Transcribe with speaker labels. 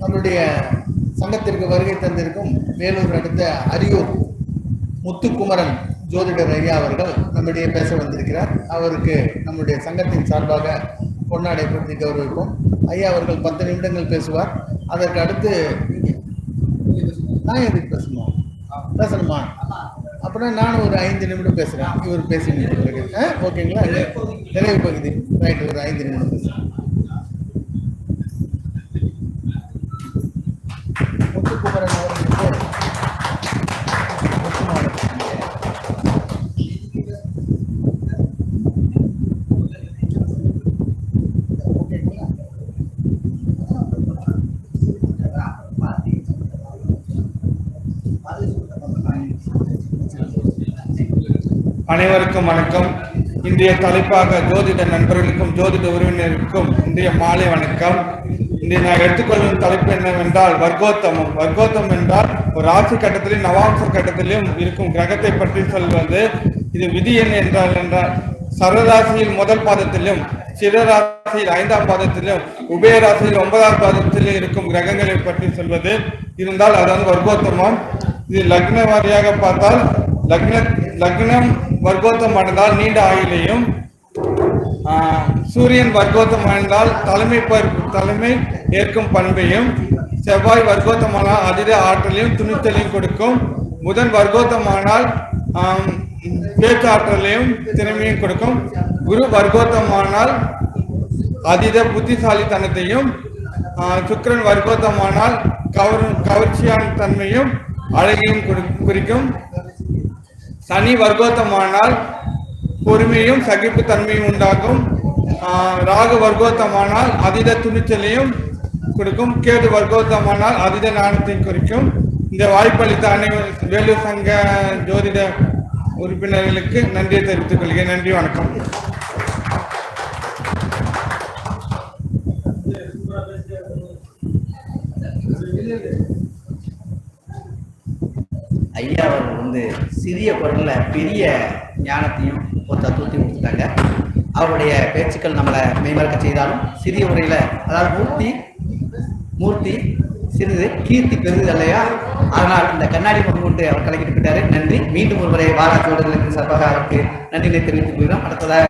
Speaker 1: நம்முடைய சங்கத்திற்கு வருகை தந்திருக்கும் வேலூர் அடுத்த அரியூர் முத்துக்குமரன் ஜோதிடர் ஐயா அவர்கள் நம்முடைய பேச வந்திருக்கிறார். அவருக்கு நம்முடைய சங்கத்தின் சார்பாக பொன்னாடை பற்றி கௌரவிப்போம். ஐயா அவர்கள் பத்து நிமிடங்கள் பேசுவார். அதற்கு அடுத்து நான் எதுக்கு பேசணும்? பேசணுமா? அப்படின்னா நானும் ஒரு ஐந்து நிமிடம் பேசுகிறேன் இவர் பேசி ஓகேங்களா? நிறைவு பகுதி. ரைட் ஒரு ஐந்து நிமிடம் பேசுகிறேன் அவர்களுக்கு
Speaker 2: அனைவருக்கும் வணக்கம். இன்றைய தலைப்பாக ஜோதிட நண்பர்களுக்கும் ஜோதிட உறவினருக்கும் இன்றைய மாலை வணக்கம். இன்றைய நான் எடுத்துக்கொள்ளும் தலைப்பு என்னவென்றால் வர்க்கோத்தமம். வர்க்கோத்தமம் என்றால் ஒரு ராசி கட்டத்திலும் நவாம்ச கட்டத்திலும் இருக்கும் கிரகத்தை பற்றி சொல்வது. இது விதி எண் என்றால் என்றால் சரராசியில் முதல் பாதத்திலும் சிறராசியில் ஐந்தாம் பாதத்திலும் உபயராசியில் ஒன்பதாம் பாதத்திலும் இருக்கும் கிரகங்களை பற்றி சொல்வது. இருந்தால் அது வந்து வர்க்கோத்தமம். இது லக்ன வாரியாக பார்த்தால் லக்ன லக்னம் வர்க்கோத்தம் அடைந்தால் நீண்ட ஆயுளையும் சூரியன் வர்க்கோத்தம் அடைந்தால் தலைமை தலைமை ஏற்கும் பண்பையும் செவ்வாய் வர்க்கோத்தமானால் அதீத ஆற்றலையும் துணித்தலையும் கொடுக்கும். புதன் வர்க்கோத்தமானால் பேச்சாற்றலையும் திறமையும் கொடுக்கும். குரு வர்க்கோத்தமானால் அதீத புத்திசாலித்தனத்தையும் சுக்கரன் வர்க்கோத்தமானால் கவர் கவர்ச்சியான தன்மையும் அழகையும் குறி- குறிக்கும். சனி வர்க்கோத்தமானால் பொறுமையும் சகிப்புத்தன்மையும் உண்டாக்கும். ராகு வர்க்கோத்தமானால் அதீத துணிச்சலையும் கொடுக்கும். கேது வர்க்கோத்தமானால் அதீத ஞானத்தையும் குறிக்கும். இந்த வாய்ப்பளித்த அனைவரும் வேலூர் சங்க ஜோதிட உறுப்பினர்களுக்கு நன்றியை தெரிவித்துக் கொள்கிறேன். நன்றி வணக்கம்.
Speaker 3: ஐயா அவர்கள் வந்து சிறிய குரல்ல பெரிய ஞானத்தையும் ஒரு தத்துவத்தையும் கொடுத்துட்டாங்க அவருடைய பேச்சுக்கள் நம்மளை மேம்படுத்த செய்தாலும் சிறிய முறையில் அதாவது மூர்த்தி மூர்த்தி சிறிது கீர்த்தி பெறுது இல்லையா? அதனால் இந்த கண்ணாடி பொண்ணு கொண்டு அவர் கலக்கிட்டு போயிட்டாரு. நன்றி. மீண்டும் ஒருவரை வாராட்சியோடுகளுக்கு சார்பாக அவருக்கு நன்றிகளை தெரிவித்துக் கொள்கிறோம். அடுத்ததாக